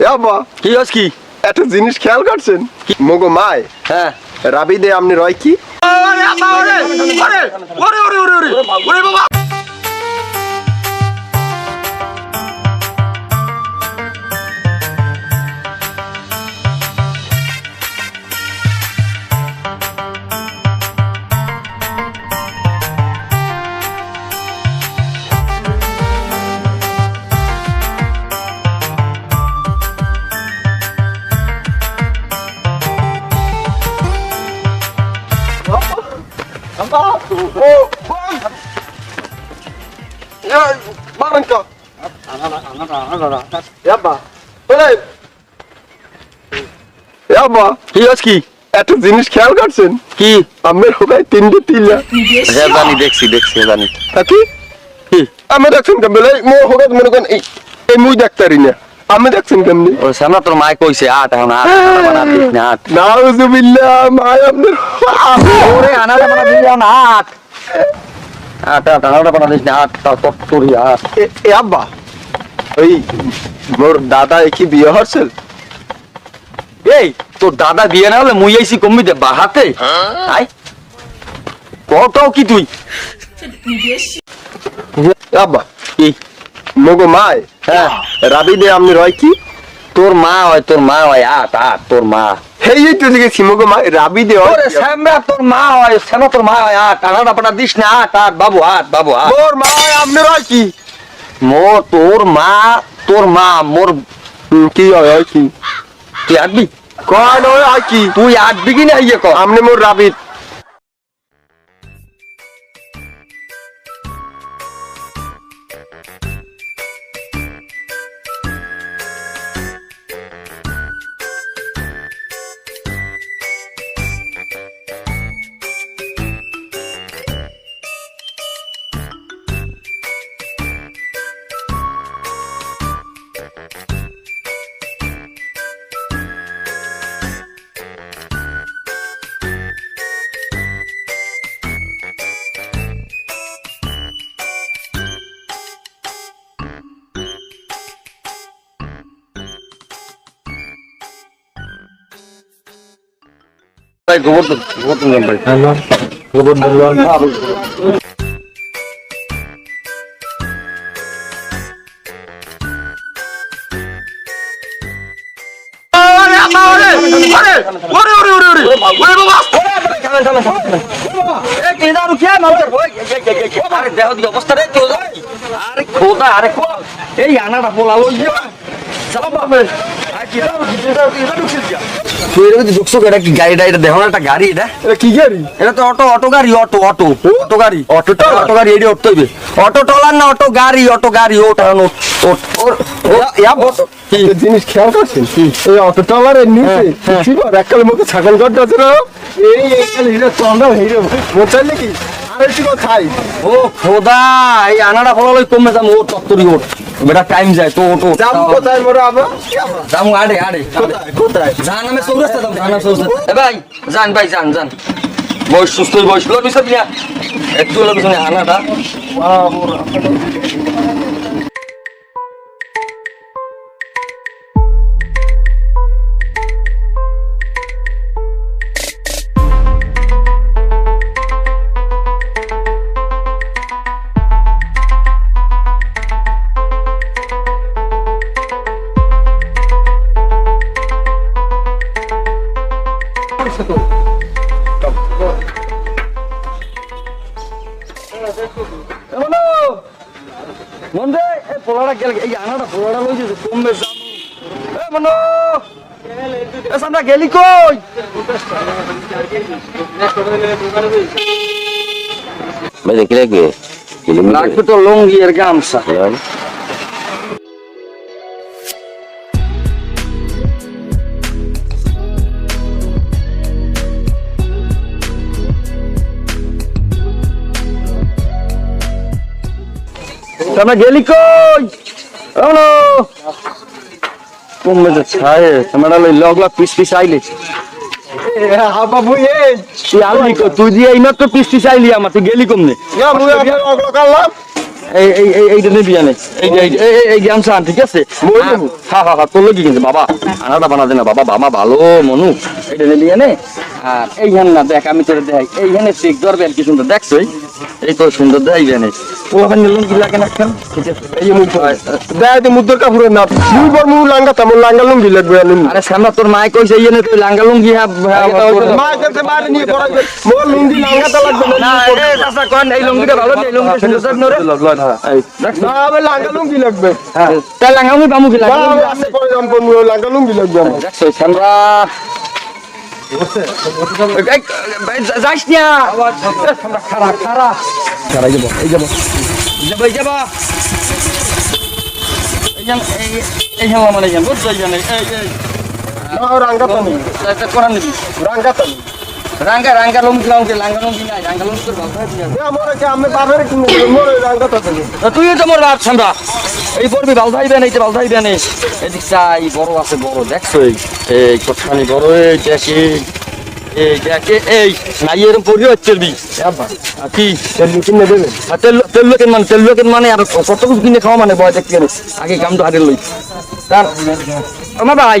এ আব্বা কি হস কি? একটা জিনিস খেয়াল করছেন? মগো মায়। হ্যাঁ। রাবি দে আপনি রয় কি? ওরে এ আব্বা কি হস কি একটা জিনিস খেয়াল করছেন? কি? আমের হোকায় তিনটে তিলা। হ্যাঁ জানি দেখছি দেখছি জানি। থাকি কি? আমি দেখছেন কেমন? এই মোর হোকাত মনে করেন এই এই মুই ডাক্তারি না। আমি দেখছেন কেমনি? ও সামনে তোর মায় কইছে আট এখন আট না আট। নাউজুবিল্লাহ মায় আপনার ওরে আনা না আট। আট না আট এ- আব্বা। ওই মোর দাদা কি বিয়ে হচ্ছিল এই তোর দাদা বিয়ে না হলে মুই আইছি কমিতে বাহাতে আই। কত কি তুই? আব্বা কি? মগো মায়? হ্যাঁ। রাবি দে আমি রয় কি? তোর মা হয় তোর মা হয় আট আট তোর মা। তো মগো মায় রাবি দে হয় শ্যামরা তোর মা হয় শ্যামা তোর মা হয় আট দিস না আট আট বাবু আট বাবু আট। মা রয় কি? মোর তোর মা তোর মা মোর কি হয় হয় কি? তুই আটবি? কয় নয় হয় কি? তুই আটবি কি না ইয়ে কর। আমনে মোর রাবিদ ভাই গোবর গোবর তুমি ভাই। গোবর দিলাম এই আনাটা তুই ঢুকছো এটা কি গাড়ি এটা? দেখো একটা গাড়ি এটা। এটা কি গাড়ি? এটা তো অটো অটো গাড়ি অটো অটো। অটো গাড়ি। অটো অটো গাড়ি অটো হইবে। অটো টলার না অটো গাড়ি অটো গাড়ি ওটা জিনিস খেয়াল করছেন? এই অটো টলারের নিচে হ্যাঁ। কি বল ছাগল গড় আছে না? এই এককালে হিরো চন্দ্র হিরো মোচাল নাকি খাই। ও খোদা এই আনাটা ফলালই কমে যাম ও তত্তরি ওট বেটা টাইম যায় তো তো যাব কোথায় মোরা আবার যাব আড়ে আড়ে। কোথায় জান আমি চৌরাস্তা যাম জান চৌরাস্তা। এ ভাই জান ভাই জান জান। বয়স সুস্থ বয়স। লো বিসব নিয়া একটু পিছনে আনাটা। মন্দে এই পোলাটা গেল এই আনাটা পোলাটা লই যে কমবে যাম এ মনো! এ সামনে গেলি কই? ভাই দেখলে কি লাগবে? তো লঙ্গি আর গামছা। সামনে গেলি কই? ওনো কমবে যে ছায়ে? সামনে লই লগলা পিস পিস আইলে। তুই দিয়ে এই মাত্র পিস পিস আইলি আমার তুই গেলি কমনে? এইটা নিবি আনে। এই এই জ্ঞান চান ঠিক আছে? হ্যাঁ। হ্যাঁ হ্যাঁ হ্যাঁ তোর লোক কিন্তু বাবা। আনাটা বানা দে না বাবা বাবা ভালো মনু। এইটা নিবি আনে আর এইখান না দেখ আমি তোরে দেখাই। এইখানে চেক ধরবে আর কি সুন্দর দেখছই এই তো সুন্দর দেখাইবে আনে পোলাপান নিলাম কি লাগে না খেল এই যে মুই দেয় দি মুদ্দর কাপড়ের না মুই বর মুই লাঙ্গা তামো লাঙ্গা লুঙ্গি লাগবে আরে সামনে তোর মাই কইছে ইয়ে তুই লাঙ্গা লুঙ্গি হ্যাঁ মা কাছে মারে নিয়ে পড়া মোর লুঙ্গি লাঙ্গা তা লাগবে না এই চাচা কোন এই লুঙ্গিটা ভালো এই লুঙ্গিটা সুন্দর দেখ নরে। না আমার লাঙ্গা লুঙ্গি লাগবে। হ্যাঁ তাই লাঙ্গা লুঙ্গি পামু কি না লাঙ্গা লুঙ্গি আমি পরে যাম পর মুই লাঙ্গা লুঙ্গি লাগবে আমার। দেখছ সামরা এই, এই, যাইস না সামরা খারা খারা খারা এই যাব এই যাব যাব এই যাব এই যান এই এই মানে যান বুঝছ এই এই না রাঙ্গা তানি এটা কোরআন নিবি রাঙ্গা তানি রাঙ্গা রাঙ্গা লুঙ্গি লুঙ্গি লাঙ্গা লুঙ্গি নাই রাঙ্গা লুঙ্গি তোর ভালো আমার কি আমি তুই তো মোর বাপ সামরা এই পড়বি বাল ভাইবেন এই যে বাল ভাইবেন এদিক চাই বড় আছে বড় দেখছ এই এই কোথানি বড় এই দেখে এই দেখে এই নাই এরকম পড়ি হচ্ছে দি কি? তেল কিনে তেল তেল লোকের মানে? তেল লোকের মানে? আর কত কিছু কিনে খাওয়া মানে? বয় দেখতে আগে কামটা হাতে লই। তার আমার ভাই।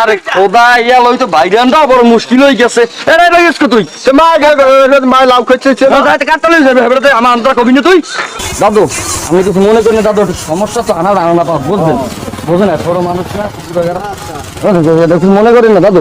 আরে খোদা ইয়া লই তো বড় মুশকিল হয়ে গেছে। এরে তুই সে মা মা লাভ করছে রাতে কাটতে লই যাবে? এবারে আমার কবি না তুই? দাদু আমি কিছু মনে করি না দাদু সমস্যা তো আনার আনা পাও বুঝবেন বুঝেন না বড় মানুষ না কিছু মনে করেন না দাদু?